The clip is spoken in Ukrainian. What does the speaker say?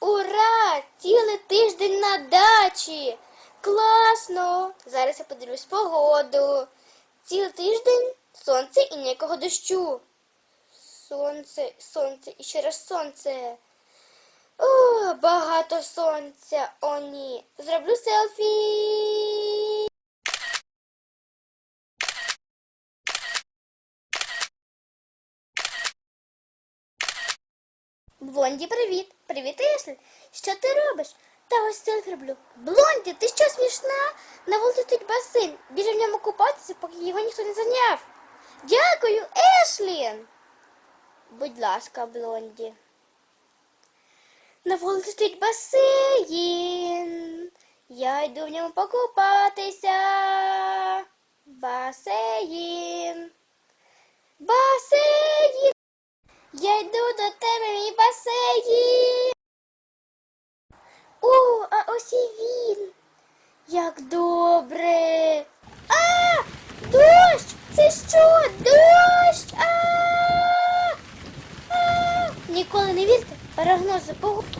Ура! Цілий тиждень на дачі! Класно! Зараз я подивлюсь погоду. Цілий тиждень сонце і ніякого дощу. Сонце, сонце і ще раз сонце. О, багато сонця. О, ні. Зроблю селфі. Блонді, привіт! Привіт, Ешлі! Що ти робиш? Та ось селфі роблю. Блонді, ти що смішна? На вулиці стоїть басейн. Біжи в ньому купатися, поки його ніхто не зайняв. Дякую, Ешлін! Будь ласка, Блонді. На вулиці стоїть басейн. Я йду в ньому покупатися. Басейн. Басейн. Я йду до тебе, мій басейн. О, а ось і він. Як добре. ніколи не вірте прогнозу погоди.